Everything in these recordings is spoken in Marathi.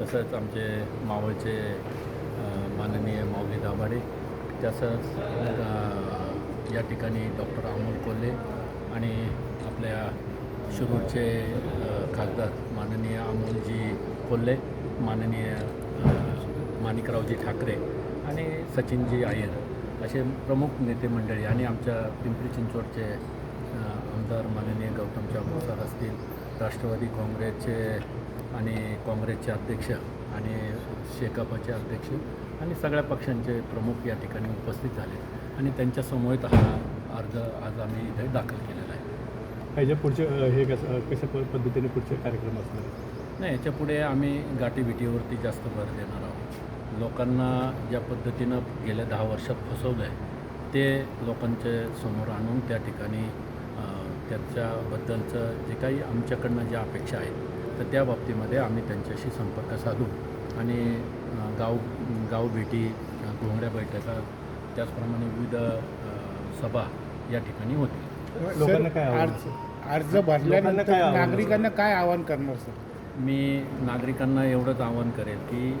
तसंच आमचे मावळचे माननीय माऊली दाभाडे तसंच या ठिकाणी डॉक्टर अमोल कोल्हे आणि आपल्या शिरूरचे खासदार माननीय अमोलजी कोल्हे माननीय माणिकरावजी ठाकरे आणि सचिनजी आयर असे प्रमुख नेते मंडळी आणि आमच्या पिंपरी चिंचवडचे आमदार माननीय गौतम चाबूर असतील राष्ट्रवादी काँग्रेसचे आणि काँग्रेसचे अध्यक्ष आणि शेकापाचे अध्यक्ष आणि सगळ्या पक्षांचे प्रमुख या ठिकाणी उपस्थित झाले. आणि त्यांच्या समवेत हा अर्ज आज आम्ही इथे दाखल केलेला आहे. ह्याच्या पुढचे हे कसं कशा पद्धतीने पुढचे कार्यक्रम असणार? नाही याच्यापुढे आम्ही गाठीबिटीवरती जास्त भर देणार आहोत. लोकांना ज्या पद्धतीनं गेल्या दहा वर्षात फसवलं आहे ते लोकांच्या समोर आणून त्या ठिकाणी त्याच्याबद्दलचं जे काही आमच्याकडनं ज्या अपेक्षा आहेत तर त्या बाबतीमध्ये आम्ही त्यांच्याशी संपर्क साधू आणि गाव गाव भेटी घोंगड्या बैठका त्याचप्रमाणे विविध सभा या ठिकाणी होतील लोकांना काय? अर्ज अर्ज भरल्यानंतर? नागरिकांना काय आवाहन करणार सर मी नागरिकांना एवढंच आवाहन करेल की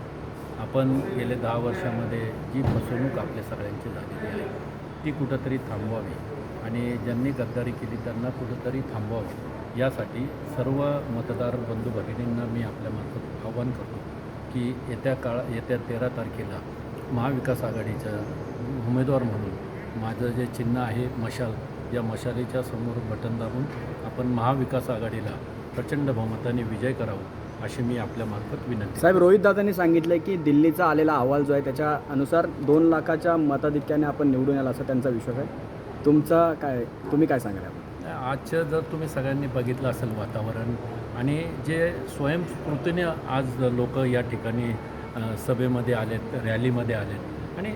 आपण गेले दहा वर्षामध्ये जी फसवणूक आपल्या सगळ्यांची झालेली आहे ती कुठंतरी थांबवावी आणि ज्यांनी गद्दारी केली त्यांना कुठंतरी थांबवावी. यासाठी सर्व मतदार बंधू भगिनींना मी आपल्यामार्फत आवाहन करतो की येत्या काळ येत्या तेरा तारखेला महाविकास आघाडीचं उमेदवार म्हणून माझं जे चिन्ह आहे मशाल या मशालीच्या समोर बटन दाबून आपण महाविकास आघाडीला प्रचंड बहुमताने विजय करावा अशी मी आपल्यामार्फत विनंती साहेब रोहित दादांनी सांगितलं की दिल्लीचा आलेला अहवाल जो आहे त्याच्या अनुसार दोन लाखाच्या मताधिक्याने आपण निवडून याल असा त्यांचा विश्वास आहे. तुमचा काय तुम्ही काय सांगाल आजचं जर तुम्ही सगळ्यांनी बघितलं असेल वातावरण आणि जे स्वयंस्फूर्तीने आज लोक या ठिकाणी सभेमध्ये आलेत रॅलीमध्ये आलेत आणि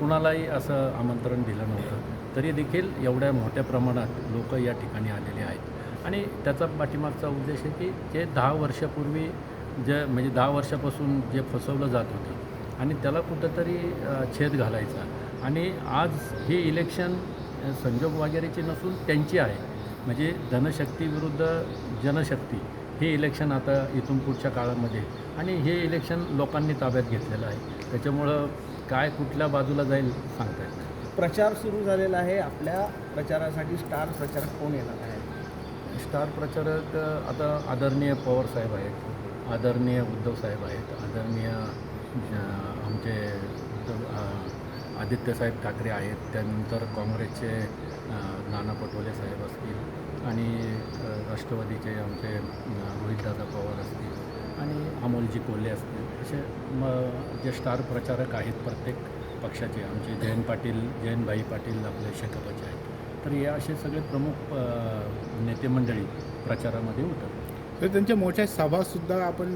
कुणालाही असं आमंत्रण दिलं नव्हतं तरी देखील एवढ्या मोठ्या प्रमाणात लोक या ठिकाणी आलेले आहेत. आणि त्याचा पाठीमागचा उद्देश आहे की जे दहा वर्षापूर्वी जे म्हणजे दहा वर्षापासून जे फसवलं जात होतं आणि त्याला कुठंतरी छेद घालायचा. आणि आज हे इलेक्शन संजोग वगैरेची नसून त्यांची आहे. म्हणजे धनशक्ती विरुद्ध जनशक्ती हे इलेक्शन आता इथून पुढच्या काळामध्ये. आणि हे इलेक्शन लोकांनी ताब्यात घेतलेलं आहे. त्याच्यामुळं काय कुठल्या बाजूला जाईल सांगता येत. प्रचार सुरू झालेला आहे. आपल्या प्रचारासाठी स्टार प्रचारक कोण येणार आहे? स्टार प्रचारक आता आदरणीय पवार साहेब आहेत. आदरणीय उद्धव साहेब आहेत. आदरणीय आमचे आदित्यसाहेब ठाकरे आहेत त्यानंतर काँग्रेसचे नाना पटोले साहेब असतील आणि राष्ट्रवादीचे आमचे रोहितदादा पवार असतील आणि अमोलजी कोल्हे असतील. असे म जे स्टार प्रचारक आहेत प्रत्येक पक्षाचे आमचे जयंत पाटील जयंतभाई पाटील आपले शेकापाचे आहेत. तर हे असे सगळे प्रमुख नेते मंडळी प्रचारामध्ये उतरतात तर त्यांच्या मोठ्या सभासुद्धा आपण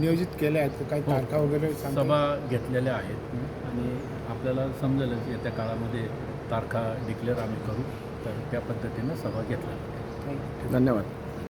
नियोजित केल्या आहेत. काही हो. तारखा वगैरे सभा घेतलेल्या आहेत. आणि आपल्याला समजेलच येत्या काळामध्ये तारखा डिक्लेअर आम्ही करू तर त्या पद्धतीनं सभा घेतल्या. येईल? धन्यवाद